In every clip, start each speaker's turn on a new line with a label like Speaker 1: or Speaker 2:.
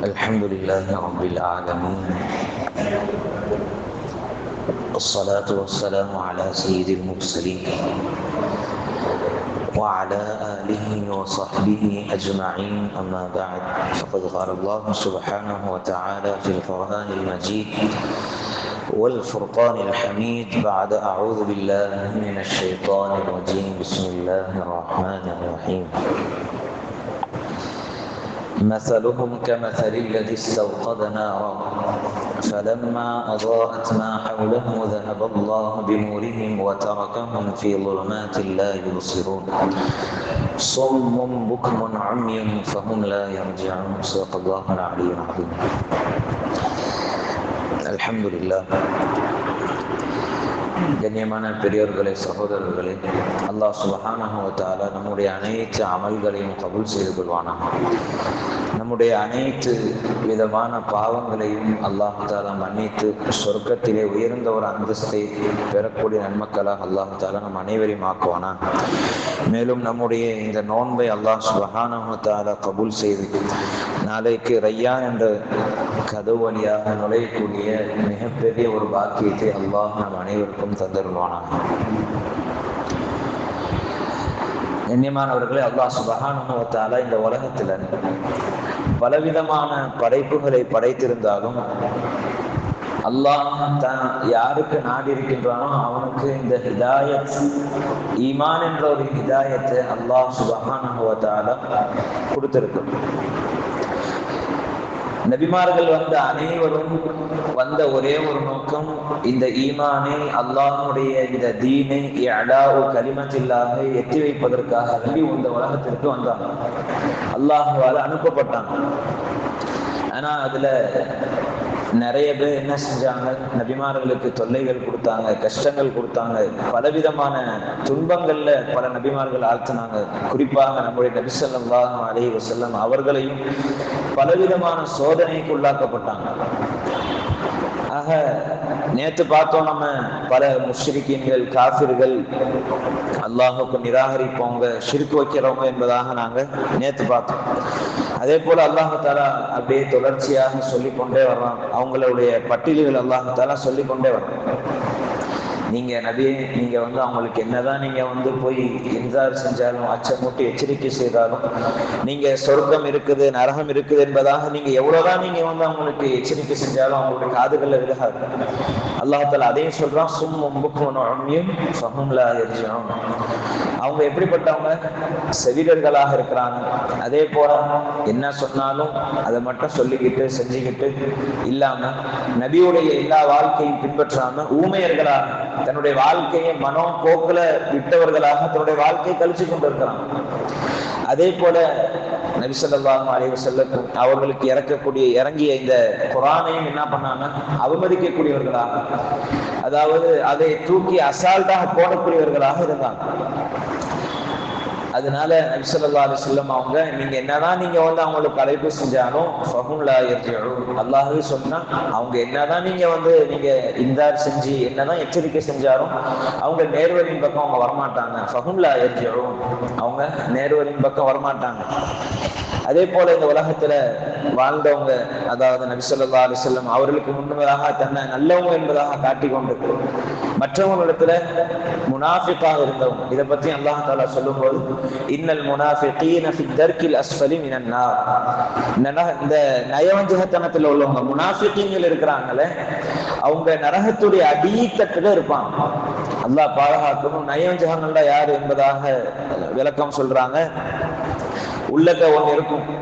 Speaker 1: الحمد لله رب العالمين. الصلاة والسلام على سيد المرسلين وعلى آله وصحبه أجمعين. أما بعد فقد قال الله سبحانه وتعالى في القرآن المجيد والفرقان الحميد. بعد أعوذ بالله من الشيطان الرجيم. بسم الله الرحمن الرحيم. مثلهم كمثل الذي استوقد نارا فلما أضاءت ما حوله ذهب الله بنورهم وتركهم في ظلمات لا يبصرون. صم بكم عمي فهم لا يرجعون. صدق الله العلي العظيم. الحمد لله. கண்ணியமான பெரியோர்களே சகோதரர்களே அல்லாஹ் சுபஹானஹுவத்தால நம்முடைய அனைத்து அமல்களையும் கபுல் செய்து கொள்வானாக. நம்முடைய அனைத்து விதமான பாவங்களையும் அல்லாஹு தாலா மன்னித்து சொர்க்கத்திலே உயர்ந்த ஒரு அந்தஸ்தை பெறக்கூடிய நன்மக்களாக அல்லாஹு தாலா நம் அனைவரையும் ஆக்குவானா மேலும் நம்முடைய இந்த நோன்பை அல்லாஹ் சுபஹானஹுவத்தாலா கபுல் செய்து நாளைக்கு ரையான் என்ற கதவு வழியாக நுழையக்கூடிய மிகப்பெரிய ஒரு பாக்கியத்தை அல்லாஹ் நம் அனைவருக்கும் தந்தருவானாக கண்ணியமானவர்களே அல்லாஹ் சுபகானுவத்தால இந்த உலகத்துல பலவிதமான படைப்புகளை படைத்திருந்தாலும் அல்லாஹ் தான் யாருக்கு நாடி இருக்கின்றானோ அவனுக்கு இந்த ஹிதாயத் ஈமான் என்ற ஒரு ஹிதாயத்தை அல்லாஹ் சுபகானுவத்தால கொடுத்திருக்கும் நபிமார்கள் வந்த அனைவரும் வந்த ஒரே ஒரு நோக்கம் இந்த ஈமானை அல்லாஹனுடைய இந்த தீனை அடாவு கரிமத்தில்லாக எத்தி வைப்பதற்காக வேண்டி இந்த உலகத்திற்கு வந்தாங்க. அல்லாஹுவால் அனுப்பப்பட்டாங்க. ஆனா அதுல நிறைய பேர் என்ன செஞ்சாங்க? நபிமார்களுக்கு தொல்லைகள் கொடுத்தாங்க கஷ்டங்கள் கொடுத்தாங்க. பலவிதமான துன்பங்கள்ல பல நபிமார்கள் ஆழ்த்தினாங்க. குறிப்பாக நம்முடைய நபிசல்லாம் அலி வசல்லம் அவர்களையும் பலவிதமான சோதனைக்கு உள்ளாக்கப்பட்டாங்க. ஆக நேத்து பார்த்தோம் நம்ம பல முஷ்ரிக்கீன்கள் காபிர்கள் அல்லாஹுக்கு நிராகரிப்பவங்க சிரிக்கு வைக்கிறவங்க என்பதாக நாங்க நேத்து பார்த்தோம். அதே போல அல்லாஹாலா அப்படியே தொடர்ச்சியாக சொல்லிக்கொண்டே வர்றான். அவங்களுடைய பட்டியல்கள் அல்லாஹாலா சொல்லி கொண்டே வர்றான். நீங்க நபியே நீங்க வந்து அவங்களுக்கு என்னதான் நீங்க வந்து போய் இன்சார் செஞ்சாலும் அச்சமூட்டி எச்சரிக்கை செய்தாலும் நீங்க சொர்க்கம் இருக்குது நரகம் இருக்குது என்பதாக நீங்க எவ்வளவுதான் நீங்க வந்து அவங்களுக்கு எச்சரிக்கை செஞ்சாலும் அவங்களுடைய காதுகள்ல விலகாது அல்லாஹால அதையும் சொல்றான் சும்மும்லா அவங்க எப்படிப்பட்டவங்க? செவிலர்களாக இருக்கிறாங்க. அதே போல என்ன சொன்னாலும் அதை மட்டும் சொல்லிக்கிட்டு செஞ்சுக்கிட்டு இல்லாம நபியுடைய எல்லா வாழ்க்கையும் பின்பற்றாம ஊமையர்களாக தன்னுடைய வாழ்க்கையை மனோ போக்குல விட்டவர்களாக தன்னுடைய வாழ்க்கையை கழிச்சு கொண்டிருக்கிறான். அதே போல நபிசல்லாஹ் அலைவ செல்லக்கும் அவர்களுக்கு இறக்கக்கூடிய இறங்கிய இந்த குரானையும் என்ன பண்ணாங்க அவமதிக்கக்கூடியவர்களாக அதாவது அதை தூக்கி அசால்ட்டாக போடக்கூடியவர்களாக இருந்தாங்க. அதனால நபிசல்லா அலி சொல்லம் அவங்க நீங்க என்னதான் நீங்க வந்து அவங்களுக்கு அழைப்பு செஞ்சாலும் ஃபகுன்லா அல்லாஹே சொன்னா அவங்க என்னதான் நீங்க வந்து நீங்க இந்தார் செஞ்சு என்னதான் எச்சரிக்கை செஞ்சாலும் அவங்க நேர்வரின் பக்கம் அவங்க வரமாட்டாங்க. ஃபகுன்லா எர்ஜியும் அவங்க நேர்வரின் பக்கம் வரமாட்டாங்க. அதே போல இந்த உலகத்துல வாழ்ந்தவங்க அதாவது நபிசல்லா அலி சொல்லம் அவர்களுக்கு முன்னதாக தன்னை நல்லவங்க என்பதாக காட்டிக்கொண்டு மற்றவங்களிடத்துல முனாஃபிக்காக இருந்தவங்க இதை பத்தி அல்லாஹ் தாலா சொல்லும் போது இன்னல் முனாஃபிகீன ஃபி தர்கில் அஸ்ஃபலி மினன் இந்த நயவஞ்சகத்தனத்துல உள்ளவங்க முனாஃபிகீங்கள் இருக்கிறாங்களே அவங்க நரகத்துடைய அடித்தட்டுல இருப்பாங்க. அல்லாஹ் பாதுகாக்கணும். நயவஞ்சகங்கள்ல யார் என்பதாக விளக்கம் சொல்றாங்க. உள்ளக்க ஒண்ணு இருக்கும்.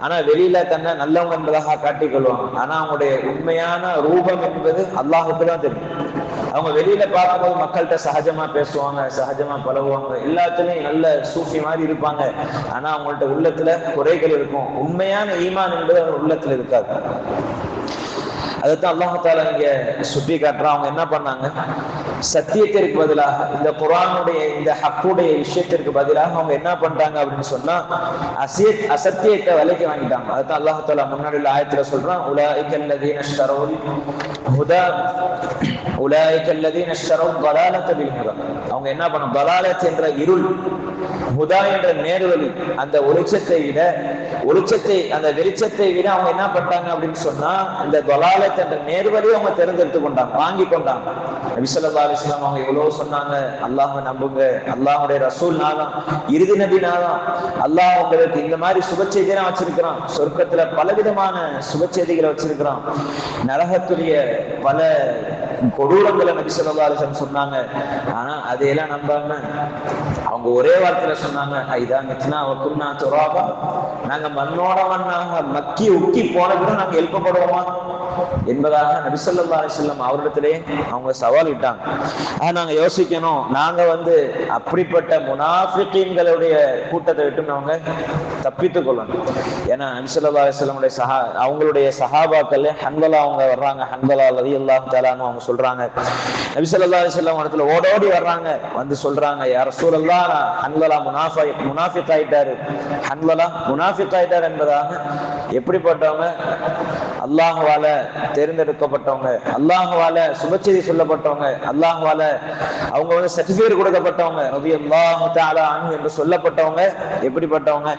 Speaker 1: ஆனா வெளியில தன்னை நல்லவங்க என்பதாக காட்டிக்கொள்வாங்க ஆனா அவங்களுடைய உண்மையான ரூபம் என்பது அல்லாஹுக்குதான் தெரியும். அவங்க வெளியில பார்க்கும்போது மக்கள்கிட்ட சகஜமா பேசுவாங்க சகஜமா பழகுவாங்க. எல்லாத்துலயும் நல்ல சூஃபி மாதிரி இருப்பாங்க. ஆனா அவங்கள்ட்ட உள்ளத்துல குறைகள் இருக்கும். உண்மையான ஈமான் என்பது அவங்க உள்ளத்துல இருக்காது. அதைத்தான் அல்லாஹால இங்க சுட்டி காட்டுறான். அவங்க என்ன பண்ணாங்க? சத்தியத்திற்கு பதிலாக இந்த குரானுடைய இந்த ஹக்குடைய விஷயத்திற்கு பதிலாக அவங்க என்ன பண்றாங்க அப்படின்னு சொன்னா அசிய அசத்தியத்தை விலைக்கு வாங்கிட்டாங்க. அல்லாஹு அல்லாஹால முன்னாடி உள்ள ஆயத்துல சொல்றான் உலாய்கல்லதீன ஷரோல் முதா உலாய்கல்லதீன ஷரோல் பலாலத்த அவங்க என்ன பண்ணும் பலாலத் என்ற இருள் ஹுதா என்ற நேர்வழி அந்த ஒளிச்சத்தை விட ஒளிச்சத்தை அந்த வெளிச்சத்தை விட அவங்க என்ன பண்ணாங்க அப்படின்னு சொன்னா இந்த தொலாலத்தை அந்த நேர்வழியை அவங்க தேர்ந்தெடுத்து கொண்டாங்க வாங்கி கொண்டாங்க. நபிசல்லா அலிஸ்லாம் அவங்க எவ்வளவு சொன்னாங்க அல்லாஹ் நம்புங்க அல்லாஹுடைய ரசூல் நாதம் இறுதி நபி நாதம் அல்லாஹ் உங்களுக்கு இந்த மாதிரி சுப வச்சிருக்கிறான் சொர்க்கத்துல பலவிதமான சுபச்செய்திகளை வச்சிருக்கிறான். நரகத்துடைய பல கொடூரங்களை நபி சொல்லா அலிஸ்லாம் சொன்னாங்க ஆனா அதையெல்லாம் நம்பாம அவங்க ஒரே வார்த்தையில சொன்னாங்க ஐதா மித்னா வக்குன்னா துராபா. நாங்க மண்ணோட மண்ணாக மக்கி உக்கி போன கூட நாங்க எழுப்பப்படுவோமா? என்பதாக நபிசல்லா அலிஸ்லாம் அவரிடத்திலே அவங்க சவால் விட்டாங்க. ஆனா நாங்க யோசிக்கணும். நாங்க வந்து அப்படிப்பட்ட முனாஃபிக்கீன்களுடைய கூட்டத்தை விட்டு அவங்க தப்பித்துக் கொள்ளணும். ஏன்னா நபிசல்லா அலிஸ்லமுடைய சஹா அவங்களுடைய சஹாபாக்கள் ஹன்வலா அவங்க வர்றாங்க. ஹன்வலா ரதி அல்லாஹ் தாலான்னு அவங்க சொல்றாங்க. நபிசல்லா அலிஸ்லாம் இடத்துல ஓடோடி வர்றாங்க. வந்து சொல்றாங்க யார் சூழல்லா ஹன்வலா முனாஃபா முனாஃபிக் ஆயிட்டாரு. ஹன்வலா முனாஃபிக் ஆயிட்டார் என்பதாக எப்படிப்பட்டவங்க அல்லாஹுவால தேர்ந்தெடுக்கப்பட்டவங்க அல்லாஹுவால சுபச்செய்தி சொல்லப்பட்டவங்க அல்லாஹுவால அவங்க வந்து சர்டிபிகேட் கொடுக்கப்பட்டவங்க ரவி அல்லாஹு தாலா அனு என்று சொல்லப்பட்டவங்க எப்படிப்பட்டவங்க?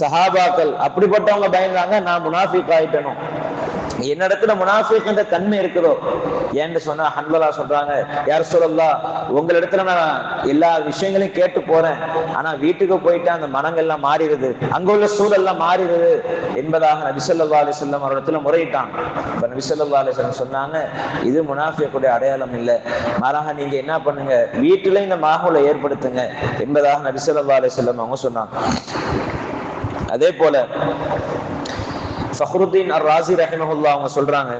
Speaker 1: சஹாபாக்கள் அப்படிப்பட்டவங்க பயந்தாங்க நான் முனாஃபிக் ஆயிட்டனும் என்னிடத்துல முனாஃபிக் என்ற தன்மை இருக்குதோ? ஏன்னு சொன்னா ஹன்பலா சொல்றாங்க யார் சொல்லலா உங்களிடத்துல நான் எல்லா விஷயங்களையும் கேட்டு போறேன். ஆனா வீட்டுக்கு போயிட்டு அந்த மனங்கள்லாம் மாறிடுது. அங்க உள்ள சூழல்லாம் மாறிடுது. என்பதாக நபிசல்லா அலிசல்லம் அவரிடத்துல முறையிட்டான் இப்ப நபிசல்லா அலிசல்லம் சொன்னாங்க இது முனாஃபியக்குடைய அடையாளம் இல்லை. மாறாக நீங்க என்ன பண்ணுங்க வீட்டுல இந்த மாகுலை ஏற்படுத்துங்க. என்பதாக நபிசல்லா அலிசல்லம் அவங்க சொன்னாங்க. அதே போல ஃபஹ்ருத்தீன் அர் ராசி ரஹிமஹுல்லா அவங்க சொல்றாங்க.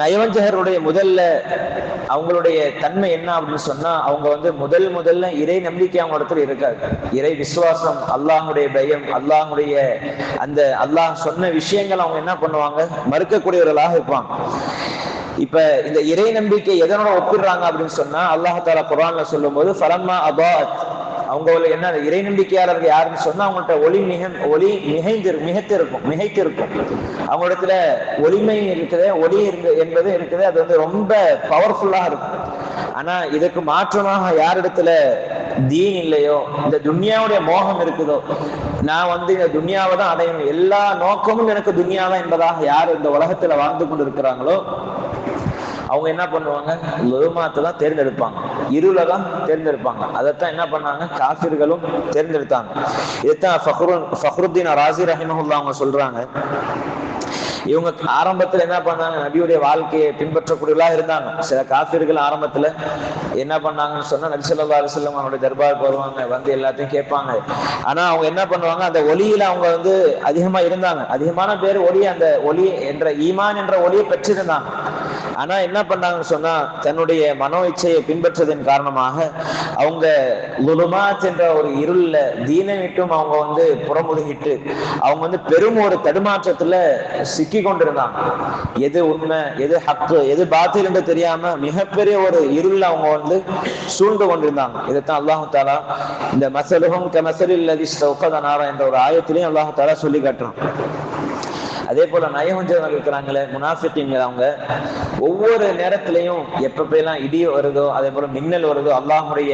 Speaker 1: நயவஞ்சகருடைய முதல்ல அவங்களுடைய தன்மை என்ன அப்படின்னு சொன்னா அவங்க வந்து முதல் முதல்ல இறை நம்பிக்கை அவங்க இடத்துல இருக்காது. இறை விசுவாசம் அல்லாஹுடைய பயம் அல்லாஹுடைய அந்த அல்லாஹ் சொன்ன விஷயங்கள் அவங்க என்ன பண்ணுவாங்க? மறுக்கக்கூடியவர்களாக இருப்பாங்க. இப்ப இந்த இறை நம்பிக்கை எதனோட ஒப்பிடுறாங்க அப்படின்னு சொன்னா அல்லாஹால குரான்ல சொல்லும் போது ஃபலம்மா அபாத் அவங்க என்ன இறை நம்பிக்கையாளர்கள் யாருன்னு சொன்னா அவங்கள்ட்ட ஒளி மிக ஒளி மிகைந்து மிகைத்து இருக்கும் மிகைத்து இருக்கும். அவங்களிடத்துல ஒளிமை இருக்குது ஒளி என்பது இருக்குது அது வந்து ரொம்ப பவர்ஃபுல்லாக இருக்கும். ஆனா இதுக்கு மாற்றமாக யாரிடத்துல தீன் இல்லையோ இந்த துன்யாவுடைய மோகம் இருக்குதோ நான் வந்து இந்த துன்யாவை தான் அடையணும் எல்லா நோக்கமும் எனக்கு துன்யாதான் என்பதாக யார் இந்த உலகத்துல வாழ்ந்து கொண்டு இருக்கிறாங்களோ அவங்க என்ன பண்ணுவாங்க? லுமாத்தை தான் தேர்ந்தெடுப்பாங்க. இருளை தான் தேர்ந்தெடுப்பாங்க. அதைத்தான் என்ன பண்ணாங்க? காஃபிர்களும் தேர்ந்தெடுத்தாங்க. இதுதான் ஃபஹ்ரு ஃபஹ்ருத்தீன் ராசி ரஹிமஹுல்லா அவங்க சொல்றாங்க. இவங்க ஆரம்பத்துல என்ன பண்ணாங்க? நபியுடைய வாழ்க்கையை பின்பற்றக்கூடியவர்களா இருந்தாங்க. சில காஃபிர்கள் ஆரம்பத்துல என்ன பண்ணாங்கன்னு சொன்னா நபி சொல்லா அவனுடைய தர்பாருக்கு வருவாங்க. வந்து எல்லாத்தையும் கேட்பாங்க. ஆனா அவங்க என்ன பண்ணுவாங்க? அந்த ஒளியில அவங்க வந்து அதிகமா இருந்தாங்க. அதிகமான பேர் ஒளி அந்த ஒளி என்ற ஈமான் என்ற ஒளியை பெற்றிருந்தாங்க. ஆனா என்ன பண்ணாங்கன்னு சொன்னா தன்னுடைய மனோ இச்சையை பின்பற்றதன் காரணமாக அவங்க லுலுமாத் என்ற ஒரு இருள்ல தீனை விட்டும் அவங்க வந்து புறமுதுகிட்டு அவங்க வந்து பெரும் ஒரு தடுமாற்றத்துல சிக்கி கொண்டிருந்தாங்க. எது உண்மை எது ஹக்கு எது பாத்தில் என்று தெரியாம மிகப்பெரிய ஒரு இருள்ல அவங்க வந்து சூழ்ந்து கொண்டிருந்தாங்க. இதைத்தான் அல்லாஹு தாலா இந்த மசலுகம் கமசலில் என்ற ஒரு ஆயத்திலையும் அல்லாஹு தாலா சொல்லி காட்டுறான். அதே போல நயவஞ்சகம் இருக்கிறாங்களே முனாஃபிக்கிங்க அவங்க ஒவ்வொரு நேரத்திலையும் எப்பப்பெல்லாம் இடி வருதோ அதே போல மின்னல் வருதோ அல்லாஹுடைய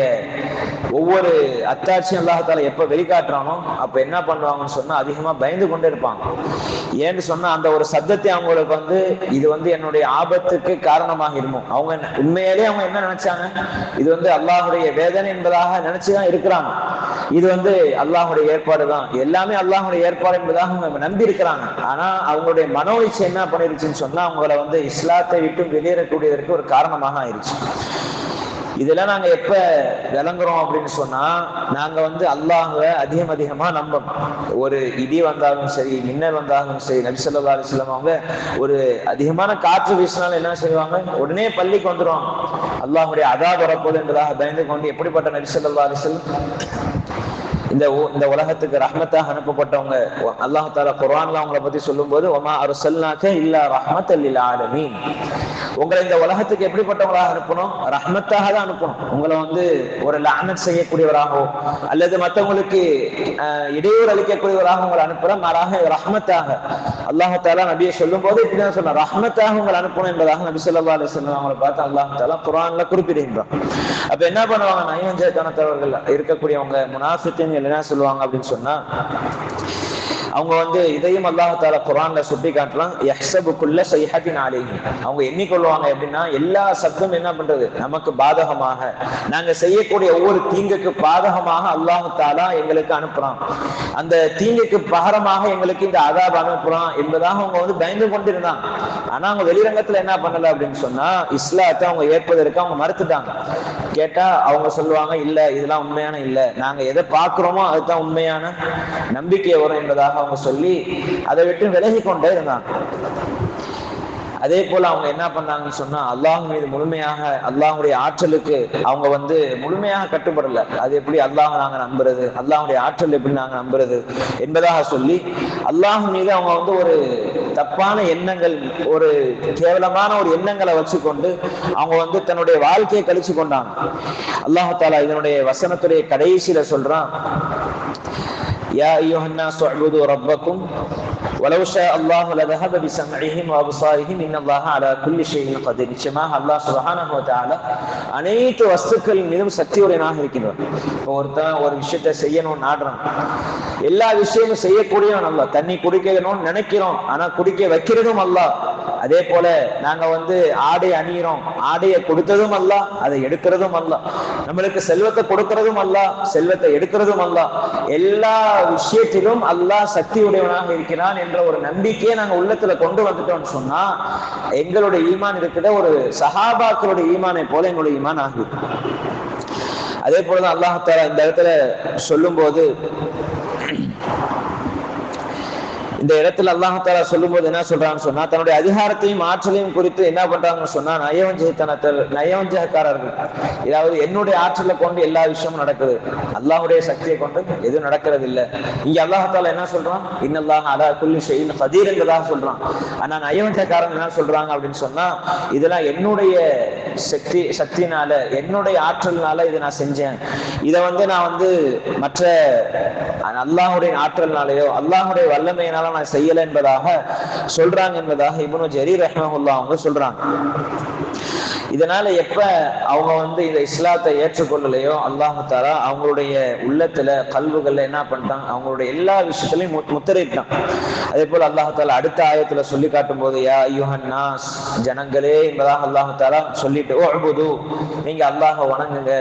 Speaker 1: ஒவ்வொரு அத்தாட்சியும் அல்லாஹால எப்ப வெளிக்காட்டுறானோ அப்ப என்ன பண்ணுவாங்கன்னு சொன்னா அதிகமா பயந்து கொண்டே இருப்பாங்க. ஏன்னு சொன்னா அந்த ஒரு சத்தத்தை அவங்களுக்கு வந்து இது வந்து என்னுடைய ஆபத்துக்கு காரணமாக இருக்கும் அவங்க உண்மையிலே அவங்க என்ன நினைச்சாங்க? இது வந்து அல்லாஹுடைய வேதனை என்பதாக நினைச்சுதான் இருக்கிறாங்க. இது வந்து அல்லாஹுடைய ஏற்பாடு தான். எல்லாமே அல்லாஹுடைய ஏற்பாடு என்பதாக அவங்க நம்பி இருக்கிறாங்க. ஆனா அவங்களுடைய மனோ இச்சை என்ன பண்ணிருச்சுன்னு சொன்னா அவங்கள வந்து இஸ்லாத்தை விட்டு வெளியேறக்கூடியதற்கு ஒரு காரணமாக ஆயிருச்சு. இதெல்லாம் நாங்க எப்ப விளங்குறோம் அப்படின்னு சொன்னா நாங்க வந்து அல்லாஹுவ அதிகம் அதிகமா நம்பணும் ஒரு இடி வந்தாலும் சரி மின்னல் வந்தாலும் சரி நபிசல்லா அலிஸ்லாம் அவங்க ஒரு அதிகமான காற்று வீசினாலும் என்ன செய்வாங்க? உடனே பள்ளிக்கு வந்துடும் அல்லாஹுடைய அதா வரப்போது என்பதாக பயந்து கொண்டு எப்படிப்பட்ட நபிசல்லா அலிஸ்லாம் இந்த இந்த உலகத்துக்கு ரஹ்மத்தாக அனுப்பப்பட்டவங்க அல்லாஹ் தாலா குரான்ல அவங்கள பத்தி சொல்லும்போது ஒமா அருசல்னாக்க இல்லா ரஹ்மத் அல்லில் ஆலமீன். உங்களை இந்த உலகத்துக்கு எப்படிப்பட்டவங்களாக அனுப்பணும்? ரஹ்மத்தாக தான் அனுப்பணும். உங்களை வந்து ஒரு லானட் செய்யக்கூடியவராகவோ அல்லது மற்றவங்களுக்கு இடையூறு அளிக்கக்கூடியவராக உங்களை அனுப்புற மாறாக ரஹ்மத்தாக அல்லாஹதால நபியை சொல்லும் போது இப்படிதான் சொன்ன ரஹ்மத்தாக உங்களை அனுப்பணும் என்பதாக நபி சொல்லா அலி சொல்லம் அவங்களை பார்த்து அல்லாஹ் தாலா குரான்ல குறிப்பிடுகின்றான். அப்ப என்ன பண்ணுவாங்க? நயவஞ்சகத்தனத்தவர்கள் இருக்கக்கூடியவங்க முனாஃபித்தின் என்ன சொல்லுவாங்க அப்படின்னு சொன்னா அவங்க வந்து இதையும் அல்லாஹால குரான்ல சுட்டி காட்டலாம் யஹ்சபுக்குள்ள சைஹத்தின் அலைஹி. அவங்க எண்ணிக்கொள்வாங்க எப்படின்னா எல்லா சப்தம் என்ன பண்றது? நமக்கு பாதகமாக. நாங்க செய்யக்கூடிய ஒவ்வொரு தீங்குக்கு பாதகமாக அல்லாஹு தாலா எங்களுக்கு அனுப்புறான். அந்த தீங்குக்கு பகரமாக எங்களுக்கு இந்த அதாப் அனுப்புறான் என்பதாக அவங்க வந்து பயந்து கொண்டிருந்தாங்க ஆனா அவங்க வெளிரங்கத்துல என்ன பண்ணல அப்படின்னு சொன்னா இஸ்லாத்தை அவங்க ஏற்பதற்கு அவங்க மறுத்துட்டாங்க. கேட்டா அவங்க சொல்லுவாங்க இல்ல இதெல்லாம் உண்மையான இல்ல. நாங்க எதை பாக்குறோமோ அதுதான் உண்மையான நம்பிக்கை வரும் என்பதாக அவங்க சொல்லி அதை விட்டு விலகி கொண்டே இருந்தாங்க. அதே போல அவங்க என்ன பண்ணாங்கன்னு சொன்னா அல்லாஹ் மீது முழுமையாக அல்லாஹுடைய ஆற்றலுக்கு அவங்க வந்து முழுமையாக கட்டுப்படல. அது எப்படி அல்லாஹ் நாங்க நம்புறது? அல்லாஹுடைய ஆற்றல் எப்படி நாங்க நம்புறது என்பதாக சொல்லி அல்லாஹ் மீது அவங்க வந்து ஒரு தப்பான எண்ணங்கள் ஒரு கேவலமான ஒரு எண்ணங்களை வச்சுக்கொண்டு அவங்க வந்து தன்னுடைய வாழ்க்கையை கழிச்சு கொண்டாங்க. அல்லாஹாலா இதனுடைய வசனத்துடைய கடைசியில சொல்றான் يا أيها الناس اعبدوا ربكم ولو شاء الله لذهب بسمعهم وابصارهم ان الله على كل شيء قدير நிச்சயமாக அல்லாஹ் சுப்ஹானஹு வ தஆலா அனைத்து வஸ்துக்களின் மீதும் சக்தியுடையனாக இருக்கின்றான் இப்போ ஒருத்தன் ஒரு விஷயத்தை செய்யணும்னு நாடுறான் எல்லா விஷயமும் செய்யக்கூடியவன் அல்ல தண்ணி குடிக்கணும்னு நினைக்கிறோம் ஆனா குடிக்க வைக்கிறதும் அல்ல அதே போல நாங்க வந்து ஆடை அணியிறோம். ஆடையை கொடுத்ததும் அல்ல அதை எடுக்கிறதும் அல்ல நம்மளுக்கு செல்வத்தை கொடுக்கிறதும் அல்ல செல்வத்தை எடுக்கிறதும் அல்ல எல்லா விஷயத்திலும் அல்லாஹ் சக்தி உடையவனாக இருக்கிறான் என்ற ஒரு நம்பிக்கையை நாங்க உள்ளத்துல கொண்டு வந்துட்டோம்னு சொன்னா எங்களுடைய ஈமான் இருக்கிற ஒரு சஹாபாக்களுடைய ஈமானை போல எங்களுடைய ஈமான் ஆகுது. அதே போலதான் அல்லாஹாலா இந்த இடத்துல சொல்லும் போது இந்த இடத்துல அல்லாஹாலா சொல்லும் போது என்ன சொல்றான்னு சொன்னா தன்னுடைய அதிகாரத்தையும் ஆற்றலையும் குறித்து என்ன பண்றாங்கன்னு சொன்னா நயவஞ்சகத்தனத்தில் நயவஞ்சகக்காரர்கள். இதாவது என்னுடைய ஆற்றலை கொண்டு எல்லா விஷயமும் நடக்குது. அல்லாஹுடைய சக்தியை கொண்டு எதுவும் நடக்கிறது இல்லை இங்க அல்லாஹால என்ன சொல்றான்? இன்னல்லாஹ் அலா குல்லி ஷெயின் கதீர் சொல்றான். ஆனா நயவஞ்சகாரன் என்ன சொல்றாங்க அப்படின்னு சொன்னா இதெல்லாம் என்னுடைய சக்தி சக்தினால என்னுடைய ஆற்றல்னால இதை நான் செஞ்சேன். இதை வந்து நான் வந்து மற்ற அல்லாஹுடைய ஆற்றல்னாலேயோ அல்லாஹுடைய வல்லமையினால நான் செய்யலை என்பதாக சொல்றாங்க என்பதாக இவனு ஜெரி ரஹ்மஹுல்லா அவங்க சொல்றாங்க. இதனால எப்ப அவங்க வந்து இந்த இஸ்லாத்தை ஏற்றுக்கொள்ளலையோ அல்லாஹு அவங்களுடைய உள்ளத்துல கல்வுகள்ல என்ன பண்ணிட்டான் அவங்களுடைய எல்லா விஷயத்திலையும் முத்திரையிட்டான். அதே போல அல்லாஹு தாலா அடுத்த ஆயத்துல சொல்லி காட்டும் போது யா யுஹன் ஜனங்களே என்பதாக அல்லாஹுதாரா சொல்லிட்டு ஓ அபுது நீங்க அல்லாஹ வணங்குங்க.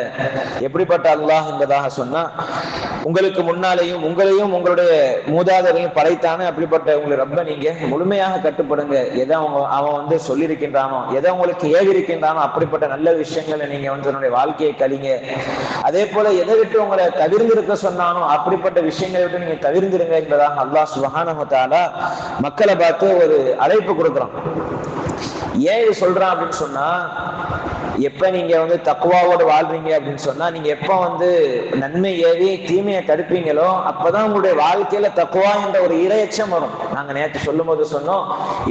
Speaker 1: எப்படிப்பட்ட அல்லாஹ் என்பதாக சொன்னா உங்களுக்கு முன்னாலேயும் உங்களையும் உங்களுடைய மூதாதரையும் படைத்தானே அப்படிப்பட்ட உங்களை ரொம்ப நீங்க முழுமையாக கட்டுப்படுங்க. எதை அவங்க அவன் வந்து சொல்லியிருக்கின்றானோ எதை உங்களுக்கு ஏவிருக்கின்றானோ அப்படிப்பட்ட நல்ல விஷயங்களை நீங்க வந்து தன்னுடைய வாழ்க்கையை கழிங்க. அதே போல எதை விட்டு உங்களை தவிர்ந்திருக்க சொன்னாலும் அப்படிப்பட்ட விஷயங்களை விட்டு நீங்க தவிர்ந்திருங்க என்பதாக அல்லாஹ் சுபஹானஹாலா மக்களை பார்த்து ஒரு அழைப்பு கொடுக்குறான். ஏன் இது சொல்றான் அப்படின்னு சொன்னா எப்ப நீங்க வந்து தக்குவாவோட வாழ்றீங்க அப்படின்னு சொன்னா நீங்க எப்ப வந்து நன்மை ஏறி தீமையை தடுப்பீங்களோ அப்பதான் உங்களுடைய வாழ்க்கையில தக்குவா என்ற ஒரு இரையச்சம் வரும். நாங்க நேற்று சொல்லும் போது சொன்னோம்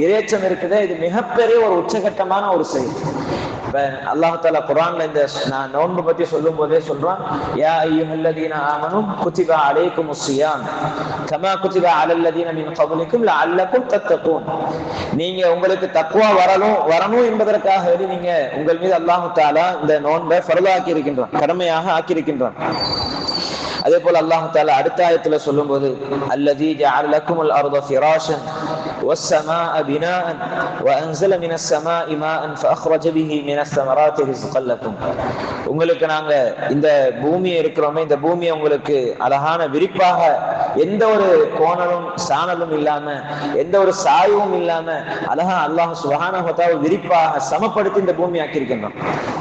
Speaker 1: இரையச்சம் இருக்குதே இது மிகப்பெரிய ஒரு உச்சகட்டமான ஒரு செயல். இப்ப அல்லாஹால குரான்ல இந்த நான் நோன்பு பத்தி சொல்லும் போதே சொல்றான் யா ஐயுஹல்லதீன ஆமனும் குத்திபா அலைக்கும் முஸ்ஸியாம் கமா குத்திபா அலல்லதீன மின் கபலிக்கும் லஅல்லக்கும் தத்தகூன். நீங்க உங்களுக்கு தக்குவா வரணும் வரணும் என்பதற்காக வேண்டி நீங்க உங்கள் மீது அல்லாஹு இந்த நோன்பை ஃபர்தாக்கி இருக்கின்றான் கடமையாக ஆக்கியிருக்கின்றான் அதே போல அல்லாஹு அடுத்த ஆயத்துல சொல்லும்போது அல்லதி ஜஅல லக்குமுல் அர்த ஃபிராஷன் والسماء بناء وانزل من السماء ماء فاخرج به من الثمرات رزقا لكم உங்களுக்கு நாங்க இந்த பூமியை இருக்கிறோமே இந்த பூமியை உங்களுக்கு அழகான விரிப்பாக எந்த ஒரு கோணலும் சாணலும் இல்லாம எந்த ஒரு சாயவும் இல்லாம அழகா அல்லாஹ் சுகானகத்தா விரிப்பாக சமப்படுத்தி இந்த பூமி ஆக்கியிருக்கின்றோம்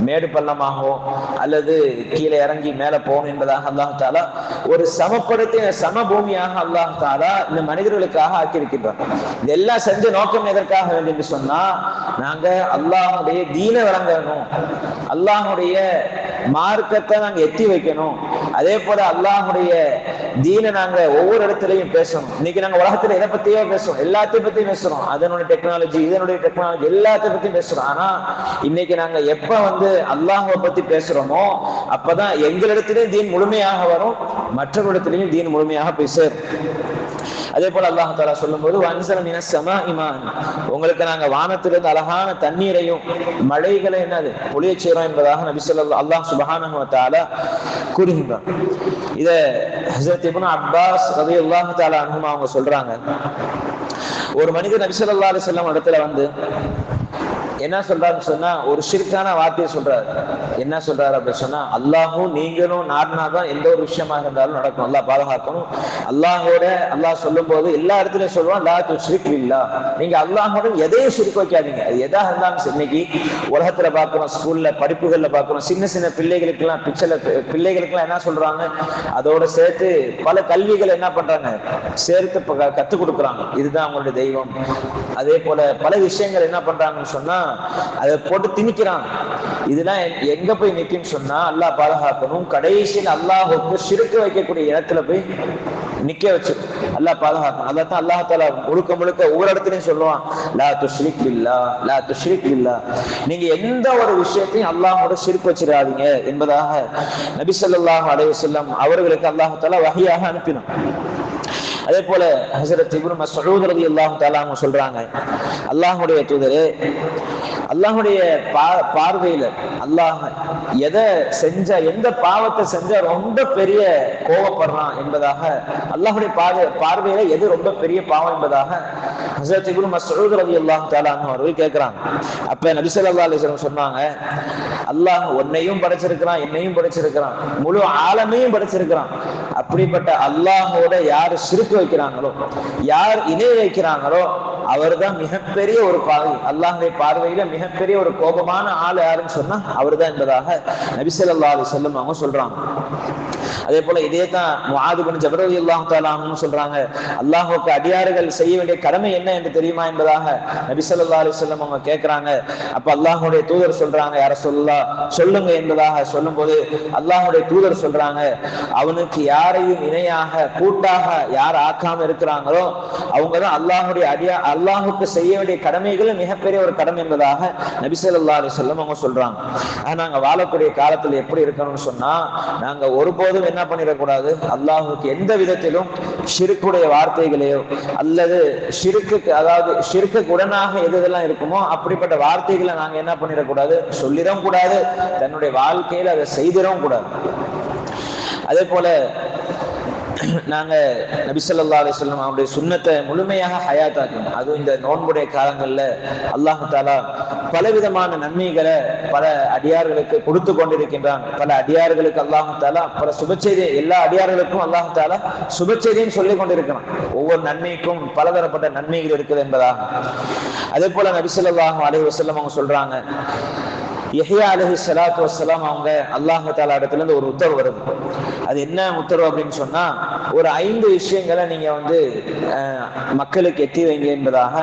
Speaker 1: மேடு பள்ளமாகவோ அல்லது கீழே இறங்கி மேல போகணும் என்பதாக அல்லாஹ் தாலா ஒரு சமப்படுத்தின சம பூமியாக அல்லாஹ் தாலா இந்த மனிதர்களுக்காக ஆக்கியிருக்கின்றோம் இதெல்லாம் செஞ்ச நோக்கம் எதற்காக வேண்டும் என்று சொன்னா நாங்க அல்லாஹுடைய தீன வழங்கணும். அல்லாஹுடைய மார்க்கத்தை நாங்க எத்தி வைக்கணும். அதே போல அல்லாஹுடைய தீன நாங்க ஒவ்வொரு இடத்துலயும் பேசணும். இன்னைக்கு நாங்க உலகத்துல எதை பத்தியோ பேசுறோம். எல்லாத்தையும் பத்தியும் பேசுறோம். அதனுடைய டெக்னாலஜி இதனுடைய டெக்னாலஜி எல்லாத்தையும் பத்தியும் பேசுறோம். ஆனா இன்னைக்கு நாங்க எப்ப வந்து அல்லாஹுவை பத்தி பேசுறோமோ அப்பதான் எங்களிடத்திலயும் தீன் முழுமையாக வரும். மற்றவரிடத்திலையும் தீன் முழுமையாக போய் சேரும். அதே போல அல்லாஹ் தாலா சொல்லும்போது இமான் உங்களுக்கு நாங்க வானத்திலிருந்து அழகான தண்ணீரையும் மழைகளை என்னது பொழிய செய்யறோம் என்பதாக நபி சொல்லா அல்லாஹ் சுபஹானஹு வ தஆலா கூறுகின்றான். இத இப்னு அப்பாஸ் ரலியல்லாஹு தஆலா அன்ஹுமா அவங்க சொல்றாங்க. ஒரு மனிதர் நபி ஸல்லல்லாஹு அலைஹி வஸல்லம் இடத்துல வந்து என்ன சொல்றாருன்னு சொன்னா ஒரு ஷிர்கான வார்த்தையை சொல்றாரு. என்ன சொல்றாரு அப்படின்னு சொன்னா அல்லாஹும் நீங்களும் நாடினாதான் எந்த ஒரு விஷயமாக இருந்தாலும் நடக்கும். அல்லா பாதுகாக்கணும். அல்லாஹோட அல்லாஹ் சொல்லும் போது எல்லா இடத்துலயும் சொல்லுவான் லா துஷ்ரிக் இல்லா நீங்க அல்லாஹோட எதையும் சிரிக்க வைக்காதீங்க. அது எதா இருந்தாலும் இன்னைக்கு உலகத்துல பாக்குறோம் ஸ்கூல்ல படிப்புகள்ல பாக்குறோம் சின்ன சின்ன பிள்ளைகளுக்கு எல்லாம் பிச்சல பிள்ளைகளுக்கு எல்லாம் என்ன சொல்றாங்க? அதோட சேர்த்து பல கல்விகள் என்ன பண்றாங்க? சேர்த்து கத்து கொடுக்குறாங்க. இதுதான் அவங்களுடைய தெய்வம். அதே போல பல விஷயங்கள் என்ன பண்றாங்கன்னு சொன்னா அதை போட்டு திணிக்கிறாங்க. இதெல்லாம் எங்க எங்க போய் நிக்கும்னு சொன்னா அல்லாஹ் பாதுகாக்கணும். கடைசியில் அல்லாஹுக்கு சிறுக்க வைக்கக்கூடிய இடத்துல போய் நிக்க வச்சு அல்லாஹ் பாதுகாக்கணும். அதான் அல்லாஹ் தாலா முழுக்க முழுக்க ஒவ்வொரு இடத்துலயும் சொல்லுவான். லா துஷ்ரிக் இல்லா லா துஷ்ரிக் இல்லா நீங்க எந்த ஒரு விஷயத்தையும் அல்லாஹோட சிரிப்பு வச்சிடாதீங்க என்பதாக நபி சொல்லாஹ் அலைய செல்லம் அவர்களுக்கு அல்லாஹ் தாலா வகையாக அனுப்பினான். அதே போல ஹசரத் இப்னு மஸ்ஊத் ரலியல்லாஹு தஆலா அவங்க சொல்றாங்க அல்லாஹுடைய தூதரே அல்லாஹுடைய பா பார்வையில அல்லாஹ் எதை செஞ்ச எந்த பாவத்தை செஞ்ச ரொம்ப பெரிய கோவப்படுறான் என்பதாக அல்லாஹுடைய பார்வை பார்வையில எது ரொம்ப பெரிய பாவம் என்பதாக ஹசரத் இப்னு மசூத் ரலியல்லாஹு தஆலா அன்ஹு அவர்கள் கேட்கிறாங்க. அப்ப நபி ஸல்லல்லாஹு அலைஹி சொன்னாங்க அல்லாஹ் உன்னையும் படைச்சிருக்கிறான் என்னையும் படைச்சிருக்கிறான் முழு ஆலமையும் படைச்சிருக்கிறான். அப்படிப்பட்ட அல்லாஹோட யாரு சிறுக்கு வைக்கிறாங்களோ? யார் இணை வைக்கிறாங்களோ? அவர் தான் மிகப்பெரிய ஒரு பாவி. அல்லாஹுடைய பார்வையில மிகப்பெரிய ஒரு கோபமான ஆள் யாருன்னு சொன்னா அவர் தான் என்பதாக நபி ஸல்லல்லாஹு அலைஹி அவங்க சொல்றாங்க. அதே போல இதே தான் முஆது பின் ஜபர் ரலியல்லாஹு தஆலா சொல்றாங்க அல்லாஹுக்கு அடியார்கள் செய்ய வேண்டிய கடமை என்ன என்று தெரியுமா என்பதாக நபி ஸல்லல்லாஹு அலைஹி வஸல்லம் அவங்க கேட்கிறாங்க அப்ப அல்லாஹுடைய தூதர் சொல்றாங்க யார சொல்லா சொல்லுங்க என்பதாக சொல்லும் போது அல்லாஹுடைய தூதர் சொல்றாங்க அவனுக்கு யாரையும் இணையாக கூட்டாக யார் ஆக்காம இருக்கிறாங்களோ அவங்க தான் அல்லாஹ்வுடைய அடியா அல்லாஹுக்கு செய்ய வேண்டிய கடமைகளும் மிகப்பெரிய ஒரு கடமை என்பதாக நபிசல்லா அலி அலைஹி அவங்க சொல்றாங்க. ஆனா நாங்க வாழக்கூடிய காலத்துல எப்படி இருக்கணும்னு சொன்னா நாங்க ஒருபோதும் என்ன பண்ணிடக்கூடாது அல்லாஹுக்கு எந்த விதத்திலும் ஷிருக்குடைய வார்த்தைகளையோ அல்லது சிறுக்கு அதாவது ஷிருக்கு உடனாக எது எதெல்லாம் இருக்குமோ அப்படிப்பட்ட வார்த்தைகளை நாங்க என்ன பண்ணிடக்கூடாது சொல்லிடவும் கூடாது. தன்னுடைய வாழ்க்கையில அதை செய்திடவும் கூடாது. அதே போல நாங்க நபிசல்லா அலிஸ்லாம் அவருடைய சுண்ணத்தை முழுமையாக ஹயாத்தாக்கணும். அதுவும் இந்த நோன்புடைய காலங்கள்ல அல்லாஹு தாலா பலவிதமான நன்மைகளை பல அடியார்களுக்கு கொடுத்து கொண்டிருக்கின்றான். பல அடியார்களுக்கு அல்லாஹு தாலா பல சுபச்செய்தி எல்லா அடியார்களுக்கும் அல்லாஹு தாலா சுபச்செய்தியும் சொல்லிக் கொண்டிருக்கிறான். ஒவ்வொரு நன்மைக்கும் பலதரப்பட்ட நன்மைகள் இருக்குது என்பதாக. அதே போல நபிசல்லாஹும் அலி வசல்லம் அவங்க சொல்றாங்க யஹ்யா அலஹி சலாத்து வசலாம் அவங்க அல்லாஹ் தாலா இடத்துல இருந்து ஒரு உத்தரவு வருது. அது என்ன உத்தரவு அப்படின்னு சொன்னா ஒரு ஐந்து விஷயங்களை நீங்க வந்து அஹ், மக்களுக்கு எத்தி வைங்க என்பதாக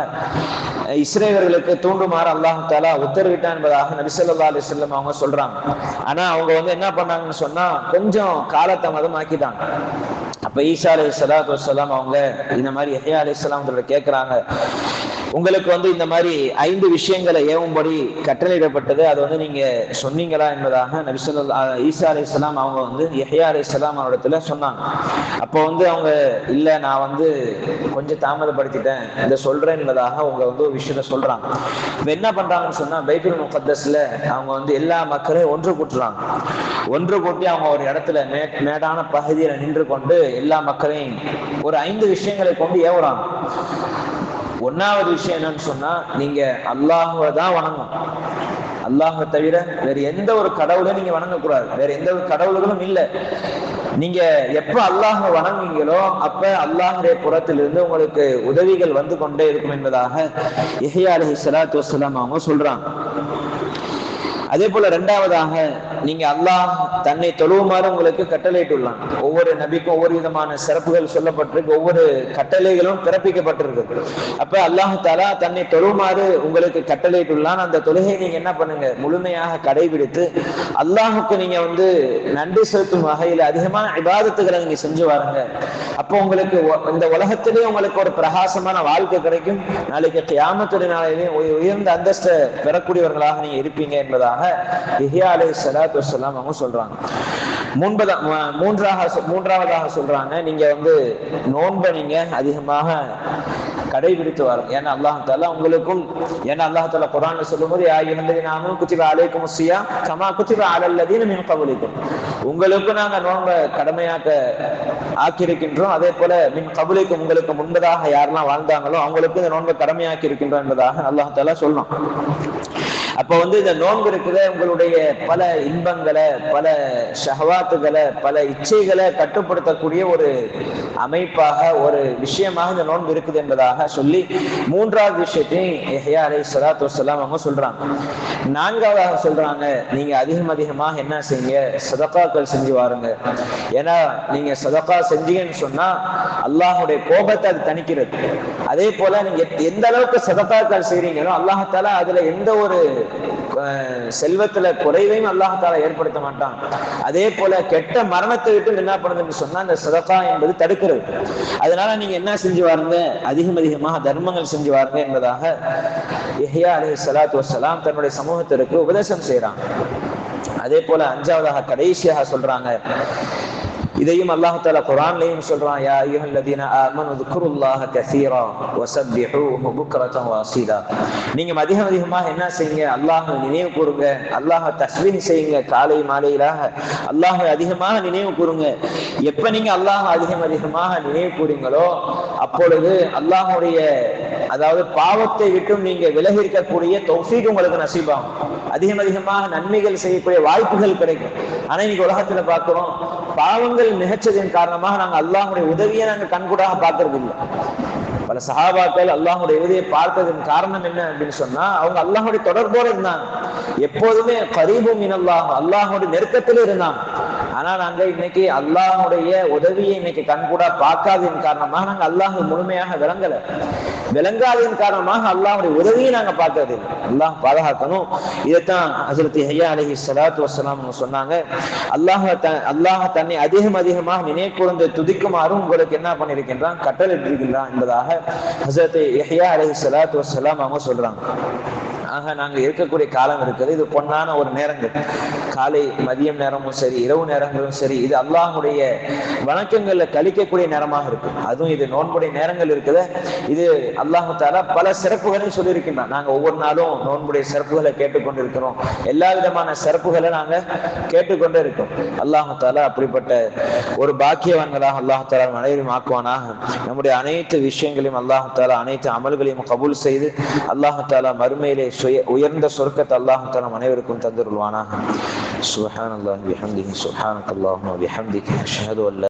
Speaker 1: இஸ்ரேவர்களுக்கு தூண்டுமாறு அல்லாஹு தாலா உத்தரவிட்டான் என்பதாக நபிசல்லா அலி அலைஹி அவங்க சொல்றாங்க. ஆனா அவங்க வந்து என்ன பண்ணாங்கன்னு சொன்னா கொஞ்சம் காலத்தாமதம் ஆக்கிட்டாங்க அப்ப ஈஷா அலி சலாத்து வசலாம் அவங்க இந்த மாதிரி யஹ்யா அலி சலாம் கேட்கிறாங்க உங்களுக்கு வந்து இந்த மாதிரி ஐந்து விஷயங்களை ஏவும்படி கட்டளையிடப்பட்டது. அது வந்து நீங்க சொன்னீங்களா என்பதாக நபிசல் ஈசா அலி இஸ்லாம் அவங்க வந்து எஹ்யா அலி இஸ்லாம் அவரிடத்துல சொன்னாங்க. அப்போ வந்து அவங்க இல்ல நான் வந்து கொஞ்சம் தாமதப்படுத்திட்டேன். இதை சொல்றேன் என்பதாக அவங்க வந்து ஒரு விஷயத்த சொல்றாங்க. இப்ப என்ன பண்றாங்கன்னு சொன்னா பைபிள் முகத்தஸ்ல அவங்க வந்து எல்லா மக்களையும் ஒன்று கூட்டுறாங்க. ஒன்று கூட்டி அவங்க ஒரு இடத்துல மே மேடான பகுதியில நின்று கொண்டு எல்லா மக்களையும் ஒரு ஐந்து விஷயங்களை கொண்டு ஏவுறாங்க. ஒன்னாவது விஷயம் என்னன்னு சொன்னா நீங்க அல்லாஹுவை தான் வணங்கும் அல்லாஹ தவிர வேற எந்த ஒரு கடவுளும் நீங்க வணங்கக்கூடாது. வேற எந்த ஒரு கடவுள்களும் இல்லை. நீங்க எப்ப அல்லாஹ வணங்குவீங்களோ அப்ப அல்லாஹுடைய புறத்திலிருந்து உங்களுக்கு உதவிகள் வந்து கொண்டே இருக்கும் என்பதாக இஹ்யா அலைஹி ஸலாத்து வஸ்ஸலாம் அவங்க சொல்றாங்க. அதே போல இரண்டாவதாக நீங்க அல்லாஹ் தன்னை தொழுவுமாறு உங்களுக்கு கட்டளையிட்டுள்ளான். ஒவ்வொரு நபிக்கும் ஒவ்வொரு விதமான சிறப்புகள் சொல்லப்பட்டிருக்கு. ஒவ்வொரு கட்டளைகளும் பிறப்பிக்கப்பட்டிருக்கு. அப்ப அல்லாஹ் தாலா தன்னை தொழுவுமாறு உங்களுக்கு கட்டளையிட்டுள்ளான். அந்த தொழுகை நீங்க என்ன பண்ணுங்க? முழுமையாக கடைபிடித்து அல்லாஹுக்கு நீங்க வந்து நன்றி செலுத்தும் வகையில் அதிகமான விவாதத்துகளை நீங்க செஞ்சு வாருங்க. அப்போ உங்களுக்கு இந்த உலகத்திலேயே உங்களுக்கு ஒரு பிரகாசமான வாழ்க்கை கிடைக்கும். நாளைக்கு கியாமத்துடைய நாளையிலே உயர்ந்த அந்தஸ்தை பெறக்கூடியவர்களாக நீங்க இருப்பீங்க என்பதாக இஹ்யா சலா சலாத்து வசலாம் அவங்க சொல்றாங்க. மூன்றாக மூன்றாவதாக சொல்றாங்க. நீங்க வந்து நோன்பை நீங்க அதிகமாக கடைபிடித்து வரும் ஏன்னா அல்லாஹால தாலா உங்களுக்கும் ஏன்னா அல்லாஹ் குரான் சொல்லும்போது யா நாமும் குத்திப அலைக்கும் சியா கமா குத்திப அலல்லதீன மின் கபலிக்கும். உங்களுக்கும் நாங்க நோன்பை கடமையாக்க ஆக்கியிருக்கின்றோம். அதே போல மின் கபலிக்கும் உங்களுக்கு முன்பதாக யாரெல்லாம் வாழ்ந்தாங்களோ அவங்களுக்கும் இந்த நோன்பை கடமையாக்கி இருக்கின்றோம் என்பதாக அல்லாஹ் தாலா சொல்லணும் அப்ப வந்து இந்த நோன்பு இருக்குது உங்களுடைய பல இன்பங்களை பல ஷஹவாத்துகளை பல இச்சைகளை கட்டுப்படுத்தக்கூடிய ஒரு அமைப்பாக ஒரு விஷயமாக இந்த நோன்பு இருக்குது என்பதாக சொல்லி மூன்றாவது விஷயத்தையும் எஹ்யா அலை சலாத்து வசலாம் அவங்க சொல்றாங்க. நான்காவதாக சொல்றாங்க நீங்க அதிகம் அதிகமாக என்ன செய்யுங்க? சதக்காக்கள் செஞ்சு வாருங்க. ஏன்னா நீங்க சதக்கா செஞ்சீங்கன்னு சொன்னா அல்லாஹுடைய கோபத்தை அது தணிக்கிறது. அதே போல நீங்க எந்த அளவுக்கு சதக்காக்கள் செய்றீங்களோ அல்லாஹால அதுல எந்த ஒரு செல்வத்துல குறைவையும் அல்லாஹால ஏற்படுத்த மாட்டான். அதே போல கெட்ட மரணத்தை விட்டு என்ன பண்ணுதுன்னு சொன்னா அந்த சதகா என்பது தடுக்கிறது. அதனால நீங்க என்ன செஞ்சு வாருங்க? அதிகம் அதிகமாக தர்மங்கள் செஞ்சு வாருங்க என்பதாக எஹ்யா அலி சலாத்து வசலாம் தன்னுடைய சமூகத்திற்கு உபதேசம் செய்யறான் அதே போல அஞ்சாவதாக கடைசியாக சொல்றாங்க இதையும் அல்லாஹால குரான்லையும் சொல்றான் யா ஐயுஹல் லதீன ஆமனு ذكرுல்லாஹ கஸீரா நீங்க அதிகம் அதிகமா என்ன செய்யுங்க? அல்லாஹ் நினைவு கூறுங்க. அல்லாஹ தஸ்பீஹ் செய்யுங்க. காலை மாலையிலாக அல்லாஹ அதிகமாக நினைவு கூறுங்க. எப்ப நீங்க அல்லாஹ் அதிகம் அதிகமாக நினைவு கூறுங்களோ அப்பொழுது அல்லாஹுடைய அதாவது பாவத்தை விட்டும் நீங்க விலகி இருக்கக்கூடிய தௌஃபீக் உங்களுக்கு நசீபாகும். அதிகம் அதிகமாக நன்மைகள் செய்யக்கூடிய வாய்ப்புகள் கிடைக்கும். ஆனா இன்னைக்கு உலகத்துல பாக்குறோம் பாவங்கள் நிகழ்ச்சதின் காரணமாக நாங்கள் அல்லாஹுடைய உதவியை நாங்கள் கண்கூடாக பார்க்கறது இல்லை பல சகாபாக்கள் அல்லாஹுடைய உதவியை பார்த்ததன் காரணம் என்ன அப்படின்னு சொன்னா அவங்க அல்லாஹுடைய தொடர்போடு இருந்தாங்க. எப்போதுமே கரீபும் இனல்லாஹ் அல்லாஹோட நெருக்கத்தில் இருந்தாங்க ஆனா நாங்க இன்னைக்கு அல்லாஹுடைய உதவியை இன்னைக்கு கண்கூடா பார்க்காததின் காரணமாக நாங்க அல்லாஹ் முழுமையாக விளங்கல. விளங்காததின் காரணமாக அல்லாஹுடைய உதவியை நாங்க பார்க்கறது அல்லாஹ் பாதுகாக்கணும். இதைத்தான் ஹசரத் ஹையா அலஹி சலாத்து வசலாம் சொன்னாங்க. அல்லாஹ் அல்லாஹ் தன்னை அதிகம் அதிகமாக நினைவு கூர்ந்து துதிக்குமாறும் உங்களுக்கு என்ன பண்ணிருக்கின்றான் கட்டளையிட்டிருக்கின்றான் என்பதாக ஹசரத் ஹையா அலஹி சலாத்து வசலாம் அவங்க சொல்றாங்க. ஆக நாங்க இருக்கக்கூடிய காலம் இருக்குது. இது பொன்னான ஒரு நேரங்கள். காலை மதியம் நேரமும் சரி இரவு நேரங்களும் சரி இது அல்லாஹுடைய வணக்கங்கள்ல கழிக்கக்கூடிய நேரமாக இருக்கு அதுவும் இது நோன்புடைய நேரங்கள் இருக்குது. இது அல்லாஹு தாலா பல சிறப்புகளையும் சொல்லியிருக்கின்றோம் நாங்க ஒவ்வொரு நாளும் நோன்புடைய சிறப்புகளை கேட்டுக்கொண்டு இருக்கிறோம் எல்லா விதமான சிறப்புகளை நாங்க கேட்டுக்கொண்டே இருக்கோம். அல்லாஹு தாலா அப்படிப்பட்ட ஒரு பாக்கியவான்களாக அல்லாஹு தாலா அனைவரும் ஆக்குவானாக. நம்முடைய அனைத்து விஷயங்களையும் அல்லாஹு தாலா அனைத்து அமல்களையும் கபூல் செய்து அல்லாஹு தாலா மறுமையிலே சுய உயர்ந்த சொர்க்கத்தை அல்லாஹு தாலா அனைவருக்கும் தந்துருவானாக சுபஹானல்லாஹி பிஹம்திஹி சுப்ஹானக்கல்லாஹும்ம பிஹம்திக அஷ்ஹது அன்